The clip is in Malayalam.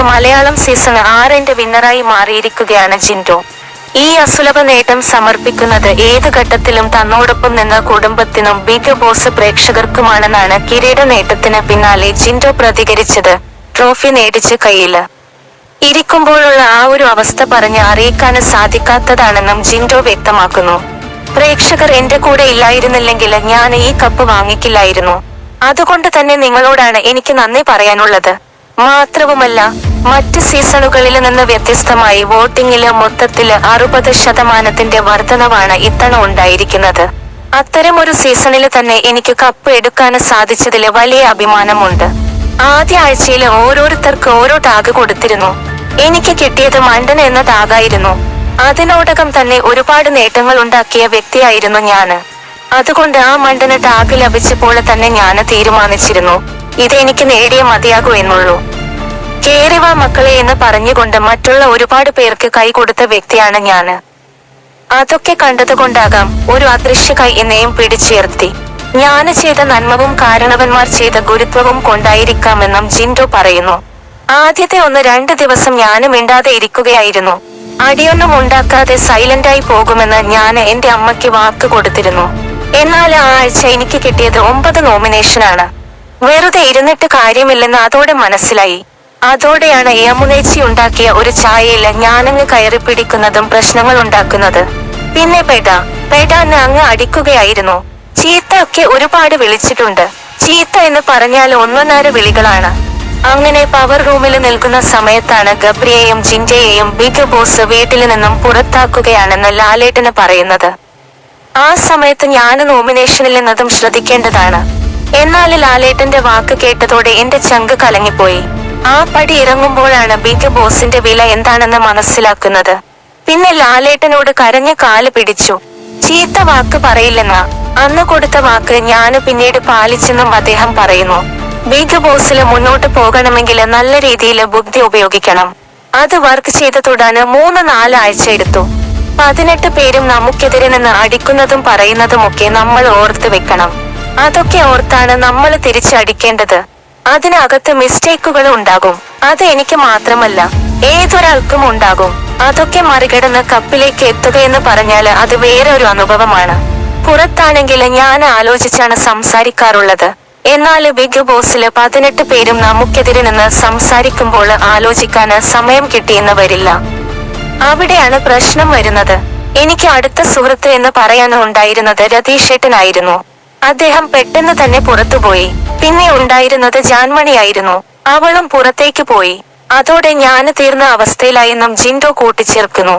ഗോട്ട് മലയാളം സീസൺ ആറിന്റെ വിന്നറായി മാറിയിരിക്കുകയാണ് ജിൻഡോ. ഈ അസുലഭ നേട്ടം സമർപ്പിക്കുന്നത് ഏത് ഘട്ടത്തിലും തന്നോടൊപ്പം നിന്ന കുടുംബത്തിനും ബിഗ് ബോസ് പ്രേക്ഷകർക്കുമാണെന്നാണ് കിരീട നേട്ടത്തിന് പിന്നാലെ ജിൻഡോ പ്രതികരിച്ചത്. ട്രോഫി നേടിച്ച് കയ്യിൽ ഇരിക്കുമ്പോഴുള്ള ആ ഒരു അവസ്ഥ പറഞ്ഞ് അറിയിക്കാൻ സാധിക്കാത്തതാണെന്നും ജിൻഡോ വ്യക്തമാക്കുന്നു. പ്രേക്ഷകർ എന്റെ കൂടെ ഇല്ലായിരുന്നില്ലെങ്കിൽ ഞാൻ ഈ കപ്പ് വാങ്ങിക്കില്ലായിരുന്നു. അതുകൊണ്ട് തന്നെ നിങ്ങളോടാണ് എനിക്ക് നന്ദി പറയാനുള്ളത്. മാത്രവുമല്ല മറ്റ് സീസണുകളിൽ നിന്ന് വ്യത്യസ്തമായി വോട്ടിംഗിൽ മൊത്തത്തിൽ അറുപത് ശതമാനത്തിന്റെ വർധനവാണ് ഇത്തവണ ഉണ്ടായിരിക്കുന്നത്. അത്തരം ഒരു സീസണിൽ തന്നെ എനിക്ക് കപ്പ് എടുക്കാൻ സാധിച്ചതിൽ വലിയ അഭിമാനമുണ്ട്. ആദ്യ ആഴ്ചയിൽ ഓരോരുത്തർക്ക് ഓരോ ടാഗ് കൊടുത്തിരുന്നു. എനിക്ക് കിട്ടിയത് മണ്ടൻ എന്ന ടാഗായിരുന്നു. അതിനോടകം തന്നെ ഒരുപാട് നേട്ടങ്ങൾ ഉണ്ടാക്കിയ വ്യക്തിയായിരുന്നു ഞാൻ അതുകൊണ്ട് ആ മണ്ടന് ടാഗ് ലഭിച്ചപ്പോൾ തന്നെ ഞാൻ തീരുമാനിച്ചിരുന്നു. ഇതെനിക്ക് നേടിയ മതിയാകൂ എന്നുള്ളൂ. കേറിവ മക്കളെ എന്ന് പറഞ്ഞുകൊണ്ട് മറ്റുള്ള ഒരുപാട് പേർക്ക് കൈ കൊടുത്ത വ്യക്തിയാണ് ഞാൻ. അതൊക്കെ കണ്ടതുകൊണ്ടാകാം ഒരു അദൃശ്യ കൈ എന്നെയും പിടിച്ചേർത്തി. ഞാൻ ചെയ്ത നന്മവും കാരണവന്മാർ ചെയ്ത ഗുരുത്വവും കൊണ്ടായിരിക്കാമെന്നും ജിൻഡോ പറയുന്നു. ആദ്യത്തെ ഒന്ന് രണ്ട് ദിവസം ഞാനും മിണ്ടാതെ ഇരിക്കുകയായിരുന്നു. അടിയൊന്നും ഉണ്ടാക്കാതെ സൈലന്റായി പോകുമെന്ന് ഞാൻ എന്റെ അമ്മയ്ക്ക് വാക്ക് കൊടുത്തിരുന്നു. എന്നാൽ ആ ആഴ്ച എനിക്ക് കിട്ടിയത് ഒമ്പത് നോമിനേഷനാണ്. വെറുതെ ഇരുന്നിട്ട് കാര്യമില്ലെന്ന് അതോടെ മനസ്സിലായി. അതോടെയാണ് യമുനേച്ചി ഉണ്ടാക്കിയ ഒരു ചായയിൽ ഞാനങ്ങ് കയറി പിടിക്കുന്നതും പ്രശ്നങ്ങൾ ഉണ്ടാക്കുന്നത്. പിന്നെ പെട പെടാന്ന് അങ്ങ് അടിക്കുകയായിരുന്നു. ചീത്ത ഒക്കെ ഒരുപാട് വിളിച്ചിട്ടുണ്ട്. ചീത്ത എന്ന് പറഞ്ഞാൽ ഒന്നൊന്നര വിളികളാണ്. അങ്ങനെ പവർ റൂമിൽ നിൽക്കുന്ന സമയത്താണ് ഗബ്രിയെയും ജിൻഡയെയും ബിഗ് ബോസ് വീട്ടിൽ നിന്നും പുറത്താക്കുകയാണെന്ന് ലാലേട്ടന് പറയുന്നത്. ആ സമയത്ത് ഞാൻ നോമിനേഷനിൽ നിന്നതും ശ്രദ്ധിക്കേണ്ടതാണ്. എന്നാൽ ലാലേട്ടന്റെ വാക്ക് കേട്ടതോടെ എന്റെ ചങ്ക് കലങ്ങിപ്പോയി. ആ പടി ഇറങ്ങുമ്പോഴാണ് ബിഗ് ബോസിന്റെ വില എന്താണെന്ന് മനസ്സിലാക്കുന്നത്. പിന്നെ ലാലേട്ടനോട് കരഞ്ഞ കാൽ പിടിച്ചു. ചീത്ത വാക്ക് പറയില്ലെന്ന. അന്ന് കൊടുത്ത വാക്ക് ഞാൻ പിന്നീട് പാലിച്ചെന്നും അദ്ദേഹം പറയുന്നു. ബിഗ് ബോസിൽ മുന്നോട്ട് പോകണമെങ്കിൽ നല്ല രീതിയിൽ ബുദ്ധി ഉപയോഗിക്കണം. അത് വർക്ക് ചെയ്ത് തൊടാന് മൂന്ന് നാല് ആഴ്ച എടുത്തു. പതിനെട്ട് പേരും നമുക്കെതിരെ നിന്ന് അടിക്കുന്നതും പറയുന്നതുമൊക്കെ നമ്മൾ ഓർത്ത് വെക്കണം. അതൊക്കെ ഓർത്താണ് നമ്മൾ തിരിച്ചടിക്കേണ്ടത്. അതിനകത്ത് മിസ്റ്റേക്കുകൾ ഉണ്ടാകും. അത് എനിക്ക് മാത്രമല്ല ഏതൊരാൾക്കും ഉണ്ടാകും. അതൊക്കെ മറികടന്ന് കപ്പിലേക്ക് എത്തുക എന്ന് പറഞ്ഞാൽ അത് വേറെ ഒരു അനുഭവമാണ്. പുറത്താണെങ്കിൽ ഞാൻ ആലോചിച്ചാണ് സംസാരിക്കാറുള്ളത്. എന്നാൽ ബിഗ് ബോസിൽ പതിനെട്ട് പേരും നമുക്കെതിരെ നിന്ന് സംസാരിക്കുമ്പോൾ ആലോചിക്കാൻ സമയം കിട്ടിയെന്ന് വരില്ല. അവിടെയാണ് പ്രശ്നം വരുന്നത്. എനിക്ക് അടുത്ത സുഹൃത്ത് എന്ന് പറയാൻ ഉണ്ടായിരുന്നത് രതീഷേട്ടനായിരുന്നു അദ്ദേഹം പെട്ടെന്ന് തന്നെ പുറത്തുപോയി. പിന്നെ ഉണ്ടായിരുന്നത് ജാൻമണിയായിരുന്നു അവളും പുറത്തേക്ക് പോയി. അതോടെ ഞാൻ തീർന്ന അവസ്ഥയിലായെന്നും ജിൻഡോ കൂട്ടിച്ചേർക്കുന്നു.